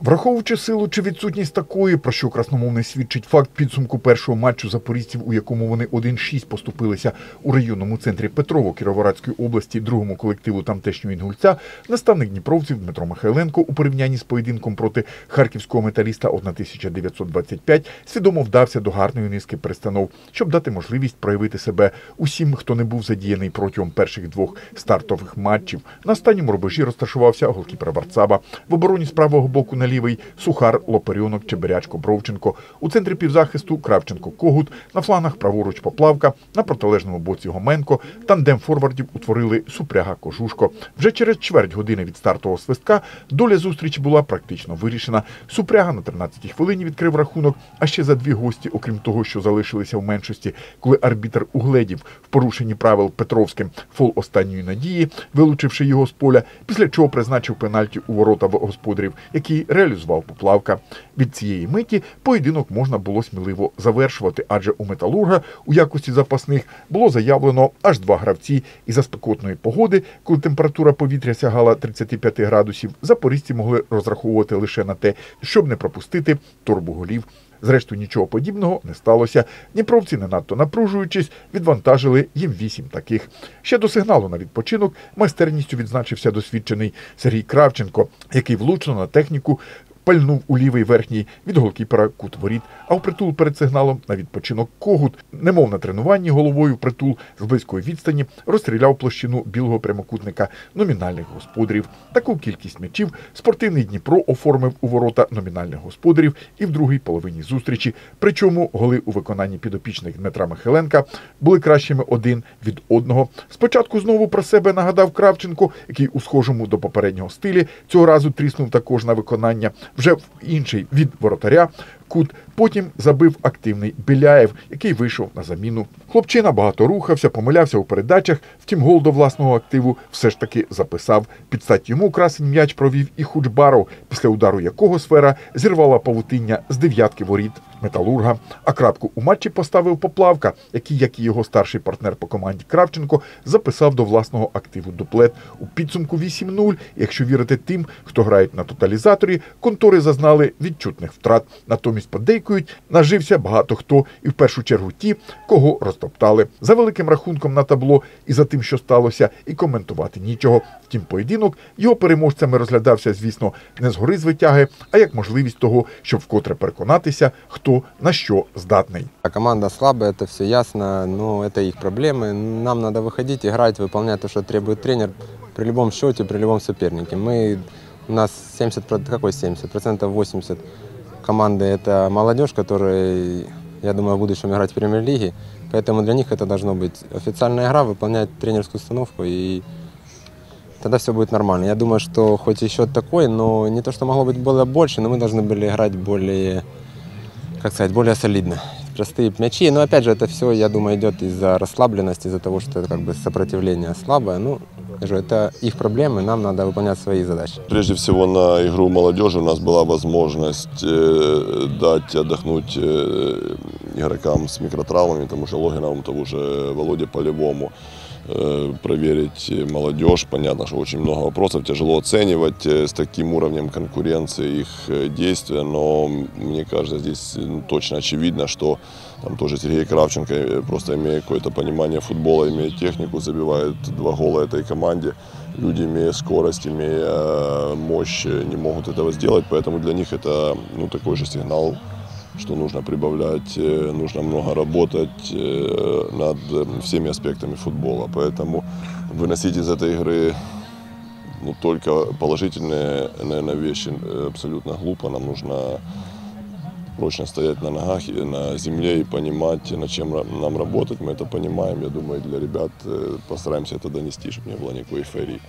Враховуючи силу чи відсутність такої, про що красномовний свідчить факт підсумку першого матчу запорізьків, у якому вони 1-6 поступилися у районному центрі Петрово Кіровоградської області другому колективу тамтешнього інгульця, наставник дніпровців Дмитро Михайленко у порівнянні з поєдинком проти харківського металіста 1925 свідомо вдався до гарної низки перестанов, щоб дати можливість проявити себе усім, хто не був задіяний протягом перших двох стартових матчів. На останньому рубежі розташувався голкіпер Варцаба. В обороні з правого боку на лівий Сухар, Лоперіонок, Чебирячко, Бровченко. У центрі півзахисту Кравченко, Когут, на флангах праворуч Поплавка, на протилежному боці Гоменко. Тандем форвардів утворили Супряга Кожушко. Вже через чверть години від стартового свистка доля зустрічі була практично вирішена. Супряга на 13-й хвилині відкрив рахунок, а ще за дві гості, окрім того, що залишилися в меншості, коли арбітр угледів в порушенні правил Петровським фол останньої надії, вилучивши його з поля, після чого призначив пенальті у ворота в господарів, який реалізував поплавка. Від цієї миті поєдинок можна було сміливо завершувати, адже у металурга у якості запасних було заявлено аж два гравці. І за спекотної погоди, коли температура повітря сягала 35 градусів, запорізьці могли розраховувати лише на те, щоб не пропустити торбу голів. Зрештою, нічого подібного не сталося. Дніпровці, не надто напружуючись, відвантажили їм вісім таких. Ще до сигналу на відпочинок майстерністю відзначився досвідчений Сергій Кравченко, який влучно на техніку пальнув у лівий верхній від голкіпера кут воріт, а впритул перед сигналом на відпочинок когут, немов на тренуванні головою впритул з близької відстані розстріляв площину білого прямокутника номінальних господарів. Таку кількість м'ячів спортивний Дніпро оформив у ворота номінальних господарів і в другій половині зустрічі. Причому голи у виконанні підопічних Дмитра Михайленка були кращими один від одного. Спочатку знову про себе нагадав Кравченко, який у схожому до попереднього стилі цього разу тріснув також на виконання вже інший від воротаря кут. Потім забив активний Біляєв, який вийшов на заміну. Хлопчина багато рухався, помилявся у передачах. Втім, гол до власного активу все ж таки записав. Під стать йому красень м'яч провів і Хучбаров, після удару якого сфера зірвала павутиння з дев'ятки воріт металурга. А крапку у матчі поставив Поплавка, який, як і його старший партнер по команді Кравченко, записав до власного активу дуплет. У підсумку 8-0. Якщо вірити тим, хто грають на тоталізаторі, контори зазнали відчутних втрат. Натомість подейкують, нажився багато хто, і в першу чергу ті, кого розтоптали. За великим рахунком на табло і за тим, що сталося, і коментувати нічого. Втім, поєдинок його переможцями розглядався, звісно, не згори з витяги, а як можливість того, щоб вкотре переконатися, хто на що здатний. А Команда слабая, это все ясно, но это их проблемы. Нам надо выходить, играть, выполнять то, что требует тренер при любом счете, при любом сопернике. Мы, у нас 70, про- какой 70, процентов 80 команды это молодежь, которая, я думаю, в будущем играть в премьер-лиге. Поэтому для них это должно быть официальная игра, выполнять тренерскую установку и тогда все будет нормально. Я думаю, что хоть и счет такой, но не то, что могло быть было больше, но мы должны были играть более как сказать, более солидно. Простые мячи. Но опять же, это все, я думаю, идет из-за расслабленности, из-за того, что это как бы сопротивление слабое. Ну, это их проблемы, нам надо выполнять свои задачи. Прежде всего на игру молодежи у нас была возможность э, дать отдохнуть э, игрокам с микротравмами, тому же Логиновому, тому же Володе Полевому, э, проверить э, молодежь. Понятно, что очень много вопросов, тяжело оценивать э, с таким уровнем конкуренции их э, действия, но мне кажется, здесь ну, точно очевидно, что там тоже Сергей Кравченко, э, просто имея какое-то понимание футбола, имея технику, забивает два гола этой команде. Люди, имея скорость, имея э, мощь, э, не могут этого сделать, поэтому для них это ну, такой же сигнал, что нужно прибавлять, э, нужно много работать э, над э, всеми аспектами футбола. Поэтому выносить из этой игры ну, только положительные, наверное, вещи э, абсолютно глупо. Нам нужно прочно стоять на ногах и на земле и понимать, над чем ра- нам работать. Мы это понимаем. Я думаю, для ребят э, постараемся это донести, чтобы не было никакой эйфории.